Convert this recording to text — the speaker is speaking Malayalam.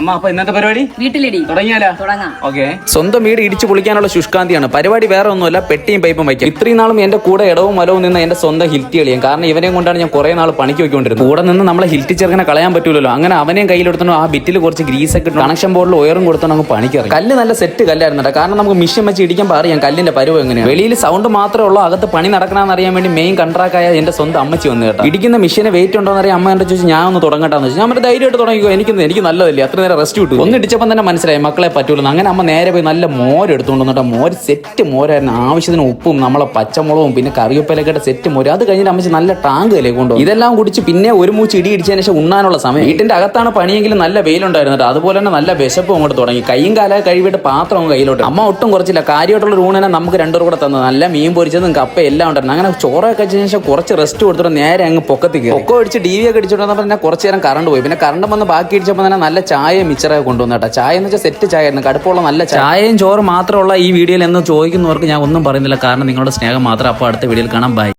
അമ്മ അപ്പൊ ഇന്നത്തെ പരിപാടി? വീട്ടിലിടി. തുടങ്ങിയാലോ? തുടങ്ങാം. ഓക്കെ. സ്വന്തം വീട് ഇടിച്ചു പൊളിക്കാനുള്ള ശുഷ്കാന്തിയാണ്. പരിപാടി വേറെ ഒന്നുമല്ല പെട്ടിയും പൈപ്പും വയ്ക്കും. ഇത്രയും നാളും എന്റെ കൂടെ ഇടവും മലവും നിന്ന് എന്റെ സ്വന്തം ഹിൽറ്റി കളിയും. കാരണം ഇവനെയും കൊണ്ടാണ് ഞാൻ കുറെ നാൾ പണിക്ക് വെക്കൊണ്ടിരുന്നത് കൂടെ നിന്ന് നമ്മളെ ഹിൽറ്റി ചെറുക്കനെ കളയാൻ പറ്റൂലല്ലോ. അങ്ങനെ അവനെയും കയ്യിലെടുത്തോ ആ ബിറ്റിൽ കുറച്ച് ഗ്രീസ് ഒക്കെ ഇട്ട് കണക്ഷൻ ബോർഡിൽ ഉയറും കൊടുത്തോ നമുക്ക് പണിക്കറി കല്ല് നല്ല സെറ്റ് കല്ലായിരുന്നു കാരണം നമുക്ക് മിഷൻ വെച്ച് ഇടിക്കാൻ പറയാം കല്ലിന്റെ പരുവ് എങ്ങനെയാണ് വെളിയിൽ സൗണ്ട് മാത്രമേ ഉള്ളൂ. അകത്ത് പണി നടക്കണമെന്ന് അറിയാൻ വേണ്ടി മെയിൻ കൺട്രാക്ട് ആയ എന്റെ സ്വന്തം അമ്മച്ചി വന്നു കേട്ടോ. ഇടിക്കുന്ന മിഷന് വെയിറ്റ് ഉണ്ടോ എന്ന് അറിയാം അമ്മ എന്റെ ചോദിച്ചു ഞാൻ ഒന്ന് തുടങ്ങട്ടാന്ന് വെച്ചാൽ ഞാൻ ഒരു ധൈര്യമായിട്ട് തുടങ്ങിക്കോ. എനിക്ക് എനിക്ക് നല്ലതല്ലേ? അത്ര നേരം റെസ്റ്റ് കിട്ടും ഒന്ന് ഇടിച്ചപ്പം തന്നെ മനസ്സിലായി മക്കളെ പറ്റൂല അങ്ങനെ അമ്മ നേരെ പോയി നല്ല മോര് എടുത്തുകൊണ്ട് വന്നിട്ട് മോര് സെറ്റ് മോരായിരുന്നു ആവശ്യത്തിന് ഉപ്പും നമ്മളെ പച്ചമുളകും പിന്നെ കറിവേപ്പിലൊക്കെ സെറ്റ് മോര്. അത് കഴിഞ്ഞിട്ട് അമ്മച്ചി നല്ല ടാങ്ക് അല്ലേ കൊണ്ടുപോകും ഇതെല്ലാം കുടിച്ച് പിന്നെ ഒരു മൂച്ച് ഇടി ഇടിച്ചതിന് ശേഷം ഉണ്ണാനുള്ള സമയം. വീട്ടിന്റെ അകത്താണ് പണിയെങ്കിലും നല്ല വെയിലുണ്ടായിരുന്നു അതുപോലെ തന്നെ നല്ല വിശപ്പും അങ്ങോട്ട് തുടങ്ങി. കൈയും കാലം കഴിവിട്ട് പാത്രം കയ്യിലോട്ട്. അമ്മ ഒട്ടും കുറച്ചില്ല. കാര്യമായിട്ടുള്ള റൂണിനെ നമുക്ക് രണ്ടുപേർ കൂടെ തന്നത്. നല്ല മീൻ പൊരിച്ചതും കപ്പ എല്ലാം ഉണ്ടായിരുന്നു. അങ്ങനെ ചോറൊക്കെ കഴിച്ചതിന് ശേഷം കുറച്ച് റെസ്റ്റ് കൊടുത്തിട്ട് നേരെ അങ്ങ് പൊക്കത്തി പൊക്കം അടിച്ച് ടി വി ഒക്കെ അടിച്ചിട്ടുണ്ടെന്ന് പറഞ്ഞാൽ കുറച്ച് നേരം കറണ്ട് പോയി. പിന്നെ കറണ്ട് വന്ന് ബാക്കി അടിച്ചപ്പോൾ തന്നെ നല്ല ചായയും മിച്ചറൊക്കെ കൊണ്ടുവന്നു കേട്ടോ. ചായ എന്ന് വെച്ചാൽ സെറ്റ് ചായ ആയിരുന്നു. കടുപ്പമുള്ള നല്ല ചായയും ചോറും മാത്രമുള്ള ഈ വീഡിയോയിൽ എന്ന് ചോദിക്കുന്നവർക്ക് ഞാൻ ഒന്നും പറയുന്നില്ല. കാരണം നിങ്ങളുടെ സ്നേഹം മാത്രം അപ്പോൾ അടുത്ത വീഡിയോയിൽ കാണാം. ബൈ